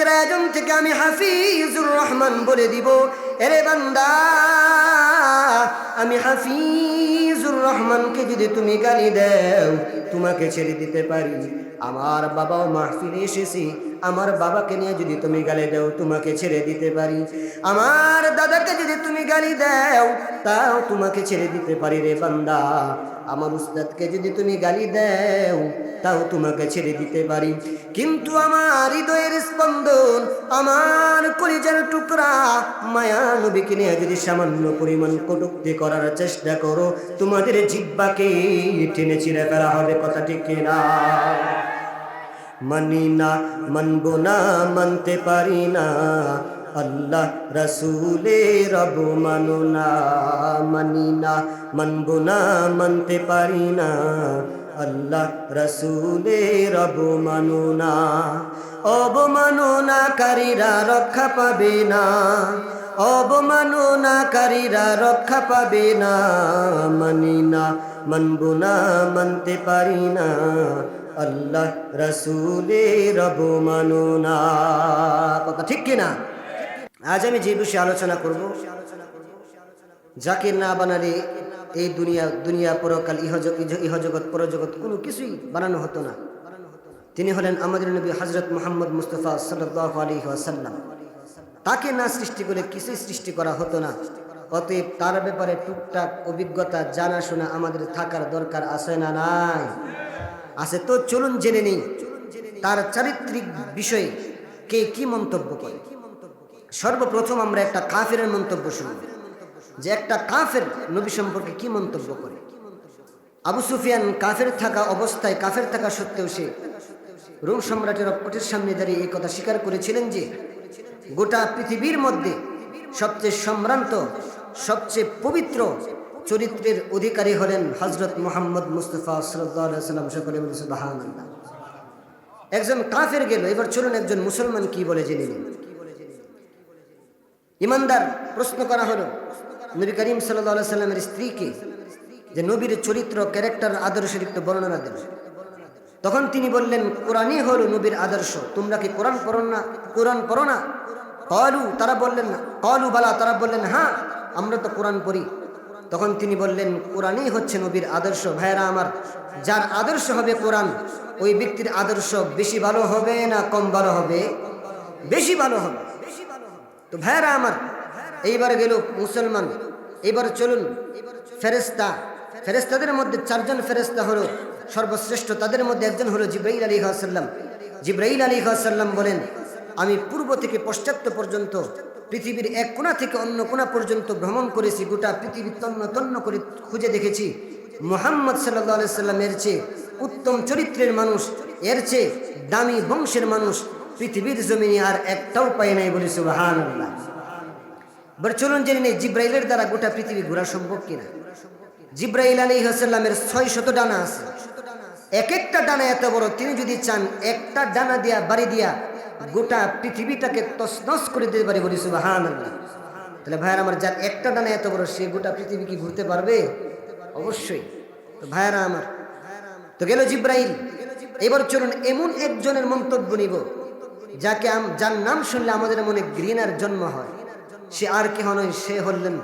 আজকের আয়োজন থেকে আমি হাফিজুর রহমান বলে দিব এরে বান্দা আমি হাফিজুর রহমানকে যদি তুমি গালি দাও, তোমাকে ছেড়ে দিতে পারি। আমার বাবাও মাহফিলে এসেছি। আমার বাবাকে নিয়ে যদি তুমি গালি দাও, তোমাকে ছেড়ে দিতে পারি। আমার দাদাকে যদি তুমি গালি দাও, তাও তোমাকে ছেড়ে দিতে পারি রে বান্দা। আমার উস্তাদকে যদি তুমি গালি দাও, তাও তোমাকে ছেড়ে দিতে পারি। কিন্তু আমার হৃদয়ের স্পন্দন, আমার কলিজার টুকরা মায়া নবীকে নিয়ে যদি সামান্য পরিমাণ কটুক্তি করার চেষ্টা করো, তোমাদের জিব্বাকে টেনে ছিঁড়ে ফেলা হবে কথা ঠিক না মানি না, মানব না, মানতে পারি না। আল্লাহ রসুলে রব মানো না। মানি না, মানব না, মানতে পারি না। আল্লাহ রসুলে রব মানো না। অবমাননাকারীরা রক্ষা পাবে না। অবমাননাকারীরা রক্ষা পাবে না, মানি না, মানব না, মানতে পারি না। আল্লাহ রসুলে রব মানো না কথা ঠিক কিনা? আজ আমি যে বিষয়ে আলোচনা করব জাকির না বানালে এই দুনিয়া দুনিয়া পরকাল ইহজ- ইহ- ইহজগৎ, পরজগৎ কোনো কিছুই বানানো হতো না। তিনি হলেন আমাদের নবী হজরত মোহাম্মদ মুস্তফা সাল্লাহ আলী আসাল্লাম তাকে না সৃষ্টি করে কিছুই সৃষ্টি করা হতো না। অতএব তার ব্যাপারে টুকটাক অভিজ্ঞতা, জানাশোনা আমাদের থাকার দরকার আছে না নাই? আছে তো, চলুন জেনে নেই তার চারিত্রিক বিষয়ে কে কি মন্তব্য করে। সর্বপ্রথম আমরা একটা কাফের মন্তব্য শুনব, যে একটা কাফের নবী সম্পর্কে কি মন্তব্য করে। আবু সুফিয়ান কাফের থাকা অবস্থায়, কাফের থাকা সত্ত্বেও সে রোম সম্রাটের অপটের সামনে দাঁড়িয়ে এই কথা স্বীকার করেছিলেন যে গোটা পৃথিবীর মধ্যে সবচেয়ে সম্ভ্রান্ত, সবচেয়ে পবিত্র চরিত্রের অধিকারী হলেন হজরত মোহাম্মদ মুস্তফা সাল্লাম সকলে একজন কাফের গেল, এবার চলুন একজন মুসলমান কি বলে জেনে নিন ইমানদার, প্রশ্ন করা হলো, নবী করিম সাল্লাহ সাল্লামের স্ত্রীকে যে নবীর চরিত্র, ক্যারেক্টার, আদর্শের একটু বর্ণনা দেন। তখন তিনি বললেন, কোরআনই হলো নবীর আদর্শ। তোমরা কি কোরআন পড়ো না? কোরআন পড়ো না? কলু তারা বললেন না কলু বালা তারা বললেন হ্যাঁ আমরা তো কোরআন পড়ি। তখন তিনি বললেন, কোরআনই হচ্ছে নবীর আদর্শ। ভাইয়েরা আমার, যার আদর্শ হবে কোরআন, ওই ব্যক্তির আদর্শ বেশি ভালো হবে না কম ভালো হবে? বেশি ভালো হবে। তো ভাইয়েরা আমার, এইবার গেল মুসলমান এইবার চলুন ফেরেস্তা ফেরেস্তাদের মধ্যে চারজন ফেরেস্তা হলো সর্বশ্রেষ্ঠ। তাদের মধ্যে একজন হলো জিব্রাইল আলী সাল্লাম। জিব্রাইল আলী সাল্লাম বলেন, আমি পূর্ব থেকে পশ্চাত্য পর্যন্ত পৃথিবীর এক কোণা থেকে অন্য কোনা পর্যন্ত ভ্রমণ করেছি, গোটা পৃথিবী তন্ন তন্ন করে খুঁজে দেখেছি। মোহাম্মদ সাল্লাহ সাল্লামের চেয়ে উত্তম চরিত্রের মানুষ, এর চেয়ে দামি বংশের মানুষ পৃথিবীর জমিনে আর একটাও পায় নাই বলে সুবাহান চলুন জেনে নেই জিব্রাইলের দ্বারা গোটা পৃথিবী ঘোরা সম্ভব কিনা। জিব্রাইল আলী হাসাল্লামের ছয় শত ডানা আছে। এক একটা ডানা এত বড়, তিনি যদি চান একটা ডানা দিয়া, বাড়ি দিয়া গোটা পৃথিবীটাকে তসনস করে দিতে পারে বলি সুবাহান তাহলে ভাইয়ার আমার যার একটা ডানা এত বড়, সে গোটা পৃথিবী কি ঘুরতে পারবে? অবশ্যই। তো ভাইয়ারা আমার, তো গেল জিব্রাইল। এবার চলুন এমন একজনের মন্তব্য নিব, যাকে যার নাম শুনলে আমাদের মনে ঘৃণার জন্ম হয়। সে আর কেহ নয়, সে হলেন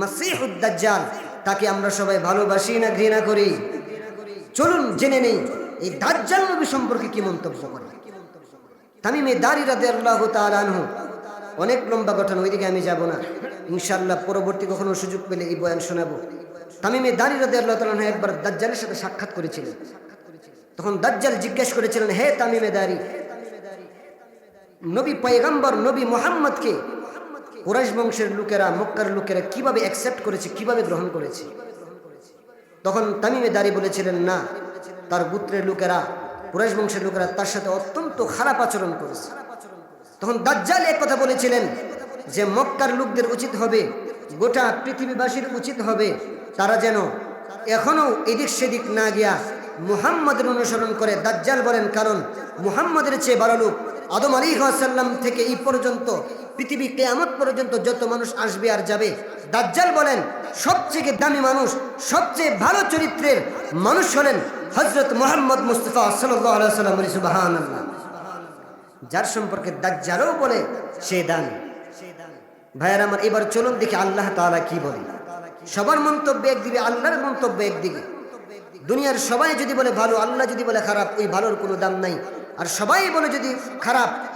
মাসিহুদ্দাজ্জাল তাকে আমরা সবাই ভালোবাসি না ঘৃণা করি? চলুন জেনে নেই, এই দাজ্জাল নবী সম্পর্কে কি মন্তব্য করে তামিমে দাঁড়ি রাদে আল্লাহ তালানহ অনেক লম্বা গঠন, ওইদিকে আমি যাব না। ইনশাল্লাহ পরবর্তী কখনো সুযোগ পেলে এই বয়ান শোনাবো। তামিমে দাঁড়ি রাদে আল্লাহ তালাহ একবার দাজ্জালের সাথে সাক্ষাৎ করেছিলেন। তখন দাজ্জাল জিজ্ঞেস করেছিলেন, হে তামিমে দাঁড়ি নবী পয়গম্বর নবী মোহাম্মদকে কুরাইশ বংশের লোকেরা, মক্কার লোকেরা কীভাবে অ্যাকসেপ্ট করেছে, কীভাবে গ্রহণ করেছে? তখন তামিমে দাঁড়ি বলেছিলেন, না, তার গোত্রের লোকেরা, কুরাইশ বংশের লোকেরা তার সাথে অত্যন্ত খারাপ আচরণ করেছে। তখন দাজ্জাল এক কথা বলেছিলেন যে, মক্কার লোকদের উচিত হবে, গোটা পৃথিবীবাসীর উচিত হবে, তারা যেন এখনও এদিক সেদিক না গিয়া মুহাম্মাদের অনুসরণ করে। দাজ্জাল বলেন, কারণ মুহাম্মাদের চেয়ে বড় লোক আদম আলী সাল্লাম থেকে এই পর্যন্ত পৃথিবী কেয়ামত পর্যন্ত যত মানুষ আসবে আর যাবে, দাজ্জাল বলেন, সবচেয়ে দামি মানুষ, সবচেয়ে ভালো চরিত্রের মানুষ হলেন হজরত মোহাম্মদ মুস্তফা সাল্লাম যার সম্পর্কে দাজ্জালও বলে, সে দান ভাইয়ার আমার, এবার চলুন দেখি আল্লাহ তাআলা কি বলে। সবার মন্তব্য একদিকে, আল্লাহর মন্তব্য একদিকে। দুনিয়ার সবাই যদি বলে ভালো, আল্লাহ যদি বলে খারাপ ওই ভালোর কোনো দাম নাই। আর সবাই বলে যদি খারাপ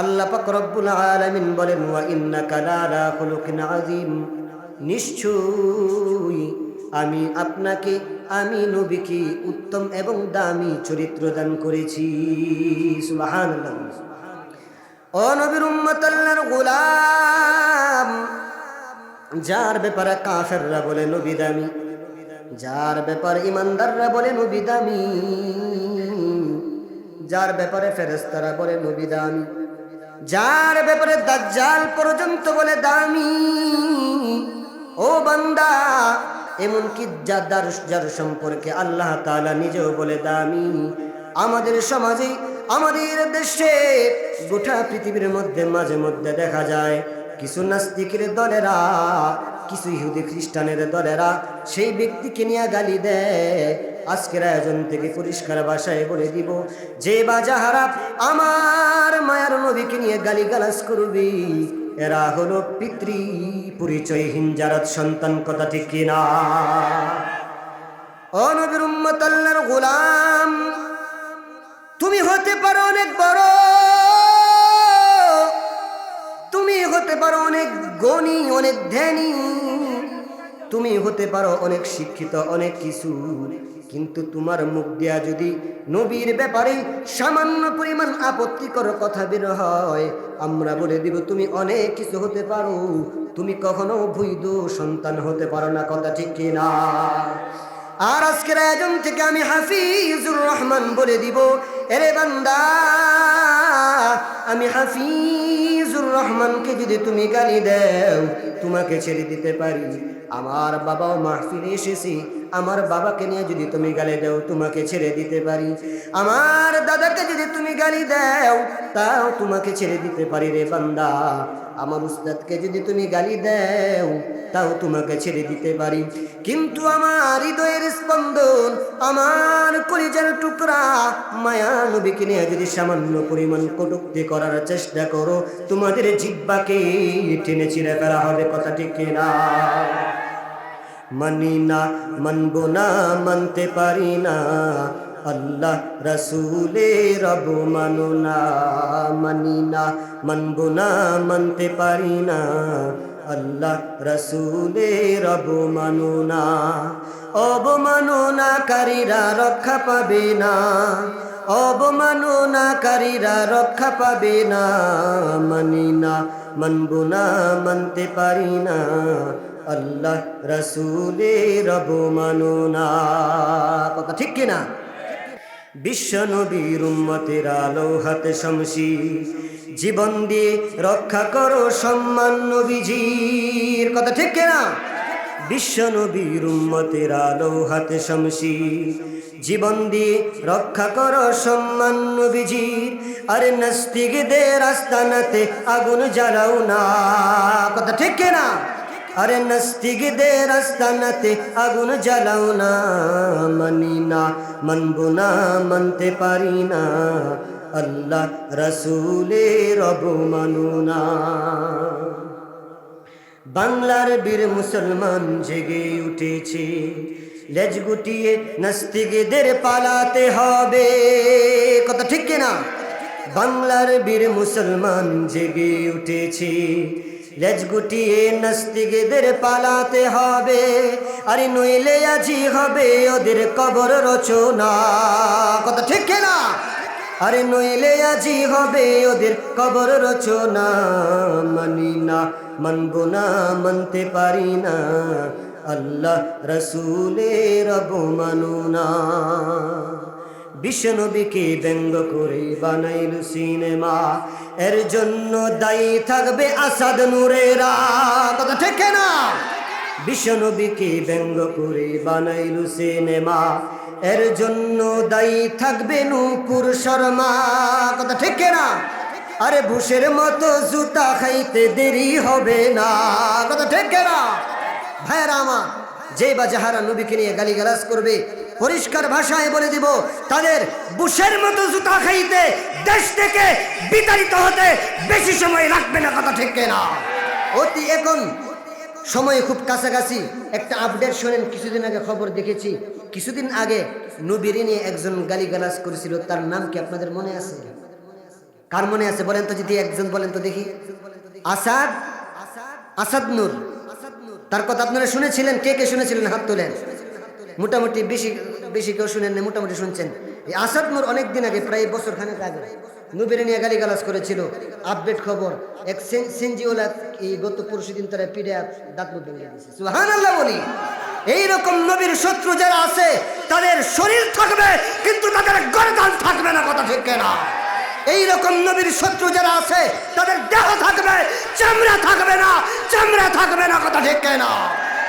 আল্লাহ পাক রব্বুল আলামিন বলেন, ওয়া ইন্নাকা লাআলা খুলুকিন আযীম। নিশ্চয়ই আমি আপনাকে, আমি নবীকে উত্তম এবং দামি চরিত্র দান করেছি। সুবহানাল্লাহ। ও নবীর উম্মত আল্লাহর গোলাম, যার ব্যাপারে কাফেররা বলে নবী দামি, যার ব্যাপারে ইমানদাররা বলে নবী দামি, যার ব্যাপারে ফেরেস্তারা বলে নবী দামি। যার ব্যাপারে দাজ্জাল পর্যন্ত বলে দামি। ও বান্দা, এমনকি যার যার সম্পর্কে আল্লাহ তাআলা নিজেও বলে দামি। আমাদের সমাজে, আমাদের দেশে গোটা পৃথিবীর মধ্যে মাঝে মধ্যে দেখা যায়, কিছু নাস্তিকের দলেরা, কিছু ইহুদি খ্রিস্টানের দলেরা সেই ব্যক্তিকে নিয়ে গালি দেয়। আজকের আয়োজন থেকে পরিষ্কার ভাষায় বলে দিব, যে বা যাহারা আমার মায়ার নবীকে নিয়ে গালি গালাজ করবি, এরা হলো পিতৃ পরিচয়হীন জারাত সন্তান, কথা ঠিক কিনা। ও নবীর উম্মত আল্লাহর গোলাম, তুমি হতে পারো অনেক বড়, তুমি হতে পারো অনেক গণী, অনেক ধ্যানী। তুমি হতে পারো অনেক শিক্ষিত, অনেক কিছু। কিন্তু তোমার মুখ দেয়া যদি নবীর ব্যাপারে সামান্য পরিমাণ আপত্তিকর কথা বের হয়, আমরা বলে দিব, তুমি অনেক কিছু হতে পারো। তুমি কখনো বৈধ সন্তান হতে পারো না। কথা ঠিক কিনা আর আজকের আয়োজন থেকে আমি হাফিজুর রহমান বলে দিব, এরে বান্দা, আমি হাফিজুর রহমানকে যদি তুমি গালি দেও, তোমাকে ছেড়ে দিতে পারি। আমার বাবাও মাহফিলে এসেছি। আমার বাবাকে নিয়ে যদি তুমি গালি দাও, তোমাকে ছেড়ে দিতে পারি। আমার দাদাকে যদি তুমি গালি দাও, তাও তোমাকে ছেড়ে দিতে পারি রে বান্দা। আমার উস্তাদকে যদি তুমি গালি দাও, তাও তোমাকে ছেড়ে দিতে পারি। কিন্তু আমার হৃদয়ের স্পন্দন, আমার কলিজার টুকরা মায়া নবীকে নিয়ে যদি সামান্য পরিমাণ কটুক্তি করার চেষ্টা করো তোমাদের জিব্বাকে টেনে ছিঁড়ে ফেলা হবে কথা ঠিক না? মানি না, মানব না, মানতে পারি না। আল্লাহ রসুলে রব মানো না। মানি না, মানব না, মানতে পারি না। আল্লাহ রসুলে রব মানো না। অবমাননাকারীরা রক্ষা পাবে না। অবমাননাকারীরা রক্ষা পাবে না, মানি না, মানব না, মানতে পারি না। আল্লাহ রসুলে রব মানো না কথা ঠিক কিনা? বিশ্ব নবীর উম্মতের আলো হাতে শমশি জীবন দিয়ে রক্ষা করো সম্মান নবীজির। কথা ঠিক কিনা? বিশ্ব নবীর উম্মতের আলো হাতে শমশি জীবন দিয়ে রক্ষা করো সম্মান নবীজির। আরে নাস্তিকদের আস্তানাতে আগুন জ্বালাও না। কথা ঠিক কিনা আরে নাস্তিকদের আস্তানাতে আগুন জ্বালাও না। মানি না, মানবো না, মানতে পারি না। আল্লাহ রসুলে রব মানু না। বাংলার বীর মুসলমান জেগে উঠেছে। লেজ গুটিয়ে নাস্তিকদের পালাতে হবে। কথা ঠিক কিনা বাংলার বীর মুসলমান জেগে উঠেছে। লেজ গুটিয়ে নাস্তিকদের পালাতে হবে। আরে নইলে আজি হবে ওদের কবর রচনা। কথা ঠিক কিনা আরে নইলে আজি হবে ওদের কবর রচনা। মানি না, মানব না, মানতে পারি না। আল্লাহ রসুলে রব মানু না। বিশ্বনবীকে ব্যঙ্গ করে বানাইল সিনেমা। এর জন্য দায়ী থাকবে আসাদ নূরেরা। কথা ঠিক না বিশ্বনবীকে ব্যঙ্গ করে বানাইল সিনেমা। এর জন্য দায়ী থাকবে নূপুর শর্মা। কথা ঠিক না আরে ভুষের মতো জুতা খাইতে দেরি হবে না। কথা ঠিক না ভাইয়েরা আমার যে বা যাহারা নবীকে নিয়ে গালিগালাজ করবে, পরিষ্কার ভাষায় বলে দিব, তাদের বুশের মতো জুতা খাইতে দেশ থেকে বিতাড়িত হতে বেশি সময় লাগবে না, কথা ঠিক না অতি এখন সময় খুব কাছাকাছি। একটা আপডেট শোনেন, কিছুদিন আগে খবর দেখেছি। কিছুদিন আগে নবীরে নিয়ে একজন গালিগালাজ করেছিল, তার নাম কি আপনাদের মনে আছে? কার মনে আছে বলেন তো, যদি একজন বলেন তো দেখি। আসাদ আসাদ নূর। তার কথা আপনারা শুনেছিলেন? কে কে শুনেছিলেন হাত তোলেন? মোটামুটি বেশি বেশি কেউ শুনেন না মোটামুটি শুনছেন। এই আসাদ নূর অনেক দিন আগে, প্রায় বছর খানেক আগে, নবীরে নিয়ে গালিগালাজ করেছিল। আপডেট খবর, এক সেন- সেনজিওলা এই গত পরশু দিন তারা পিড়ে দাঁত মুখ ভেঙে দিয়েছে। সুহান আল্লাহ বলি। এইরকম নবীর শত্রু যারা আছে, তাদের শরীর থাকবে কিন্তু তাদের গরদান থাকবে না, কথা ঠিক না এই রকম নবীর শত্রু যারা আছে, তাদের দেহ থাকবে, চামড়া থাকবে না, চামড়া থাকবে না, কথা ঠিক না